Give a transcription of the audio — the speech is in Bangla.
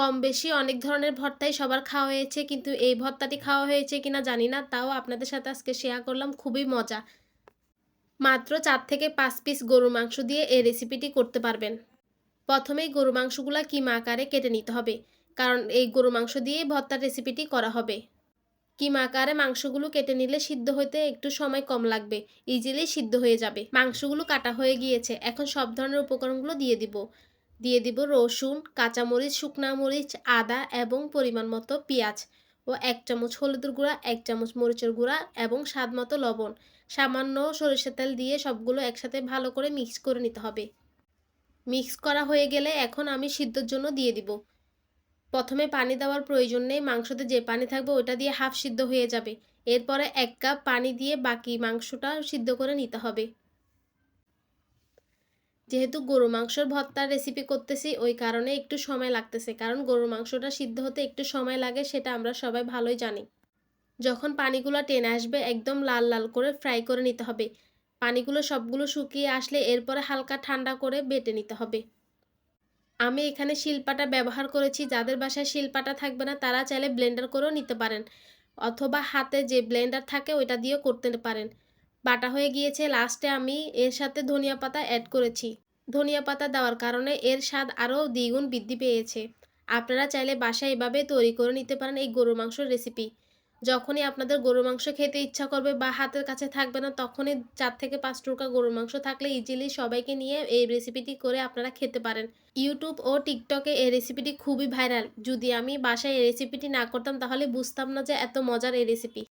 কম বেশি অনেক ধরনের ভর্তাই সবার খাওয়া হয়েছে, কিন্তু এই ভর্তাটি খাওয়া হয়েছে কিনা জানি না, তাও আপনাদের সাথে আজকে শেয়ার করলাম, খুবই মজা। মাত্র চার থেকে পাঁচ পিস গরুর মাংস দিয়ে এই রেসিপিটি করতে পারবেন। প্রথমেই গরু মাংসগুলো কিমা আকারে কেটে নিতে হবে, কারণ এই গরু মাংস দিয়েই ভর্তার রেসিপিটি করা হবে। কিমা আকারে মাংসগুলো কেটে নিলে সিদ্ধ হতে একটু সময় কম লাগবে ইজিলি সিদ্ধ হয়ে যাবে। মাংসগুলো কাটা হয়ে গিয়েছে, এখন সব ধরনের উপকরণগুলো দিয়ে দিব। দিয়ে দিব রসুন, কাঁচামরিচ, শুকনা মরিচ, আদা এবং পরিমাণ মতো পেঁয়াজ ও এক চামচ হলুদের গুঁড়া, এক চামচ মরিচের গুঁড়া এবং স্বাদ মতো লবণ। সামান্য সরিষার তেল দিয়ে সবগুলো একসাথে ভালো করে মিক্স করে নিতে হবে। মিক্স করা হয়ে গেলে এখন আমি সিদ্ধর জন্য দিয়ে দিব। প্রথমে পানি দেওয়ার প্রয়োজন নেই, মাংসতে যে পানি থাকবে ওটা দিয়ে হাফ সিদ্ধ হয়ে যাবে। এরপরে এক কাপ পানি দিয়ে বাকি মাংসটা সিদ্ধ করে নিতে হবে। যেহেতু গরু মাংসর ভর্তার রেসিপি করতেছি, ওই কারণে একটু সময় লাগতেছে। কারণ গরুর মাংসটা সিদ্ধ হতে একটু সময় লাগে, সেটা আমরা সবাই ভালোই জানি। যখন পানিগুলো টেনে আসবে, একদম লাল লাল করে ফ্রাই করে নিতে হবে। পানিগুলো সবগুলো শুকিয়ে আসলে এরপরে হালকা ঠান্ডা করে বেটে নিতে হবে। আমি এখানে শিলপাটা ব্যবহার করেছি। যাদের বাসায় শিলপাটা থাকবে না, তারা চাইলে ব্লেন্ডার করেও নিতে পারেন। অথবা হাতে যে ব্লেন্ডার থাকে, ওইটা দিয়েও করতে পারেন। বাটা হয়ে গিয়েছে লাস্টে আমি এর সাথে ধনিয়া পাতা অ্যাড করেছি। ধনিয়া পাতা দেওয়ার কারণে এর স্বাদ আরও দ্বিগুণ বৃদ্ধি পেয়েছে। আপনারা চাইলে বাসায় এভাবে তৈরি করে নিতে পারেন এই গরুর মাংসর রেসিপি যখনই আপনাদের গরুর মাংস খেতে ইচ্ছা করবে বা হাতের কাছে থাকবে না, তখনই চার থেকে পাঁচ টুকরা গরুর মাংস থাকলে ইজিলি সবাইকে নিয়ে এই রেসিপিটি করে আপনারা খেতে পারেন। ইউটিউব ও টিকটকে এই রেসিপিটি খুবই ভাইরাল যদি আমি বাসায় এই রেসিপিটি না করতাম, তাহলে বুঝতাম না যে এত মজার এই রেসিপি